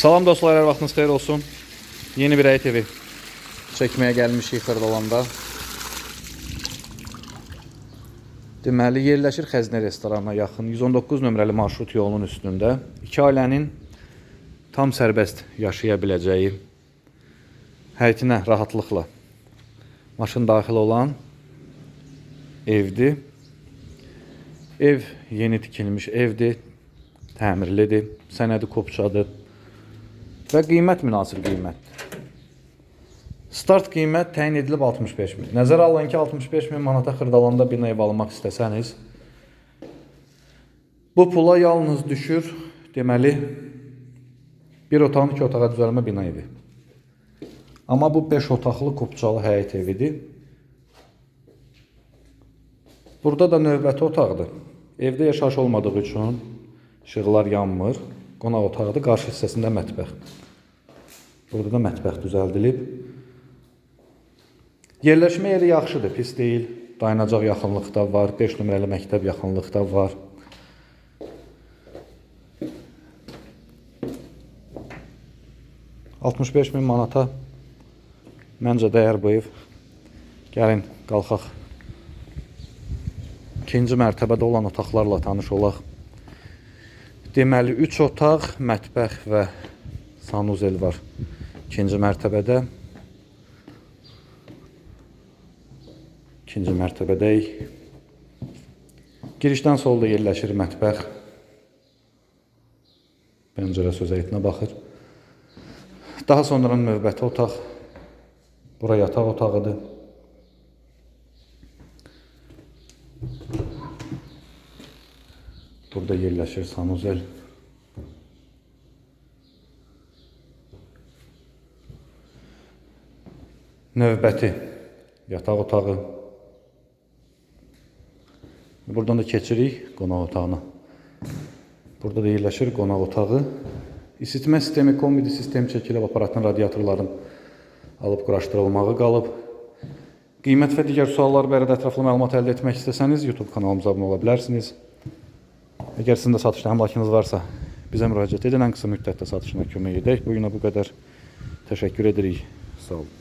Salam dostlar, hər vaxtınız xeyir olsun. Yeni bir Əyət evi çəkməyə gəlmişik Xırdalanda. Deməli, yerləşir Xəzinə restoranına yaxın 119 nömrəli marşrut yolunun üstündə. İki ailənin tam sərbəst yaşaya biləcəyi, həyətinə rahatlıqla maşın daxil olan evdir. Ev yeni tikilmiş evdir, təmirlidir, sənədi kopçadır və qiymət münasib qiymətdir. Start qiymət təyin edilib 65 min. Nəzərə alın ki, 65 min manata Xırdalanda bir ev almaq istəsəniz, bu pula yalnız düşür, deməli, bir otağın iki otağa düzəlmə bina evi. Amma bu 5 otaqlı kupçalı həyət evidir. Burada da növbəti otaqdır. Evdə yaşayış olmadığı üçün işıqlar yanmır. Qonaq otağıdır, qarşı hissəsində mətbəx. Burada da mətbəx düzəldilib. Yerləşmə yeri yaxşıdır, pis deyil. Dayanacaq yaxınlıqda var, 5 nömrəli məktəb yaxınlıqda var. ...65 min manata məncə dəyər bu ev. Gəlin, qalxaq. İkinci mərtəbədə olan otaqlarla tanış olaq. Deməli, 3 otaq, mətbəx və sanuzel var. İkinci mərtəbədə. İkinci mərtəbədəyik. Girişdən solda yerləşir mətbəx. Pəncərə söz həyətinə baxır. Daha sonra növbəti otaq. Bura yataq otağıdır. Burada yerləşir sanuzel. Növbəti yataq otağı. Buradan da keçirik qonaq otağına. Burada da yerləşir qonaq otağı. İsitmə sistemi, kombidi sistem çəkilib aparatın radiatorların alıb quraşdırılmağı qalıb. Qiymət və digər suallar barədə ətraflı məlumat əldə etmək istəsəniz YouTube kanalımıza abunə ola bilərsiniz. Əgər sizin də satışda əmlakınız varsa, bizə müraciət edin, ən qısa müddətdə satışına kömək edək. Bu günə bu qədər. Təşəkkür edirik. Sağ olun.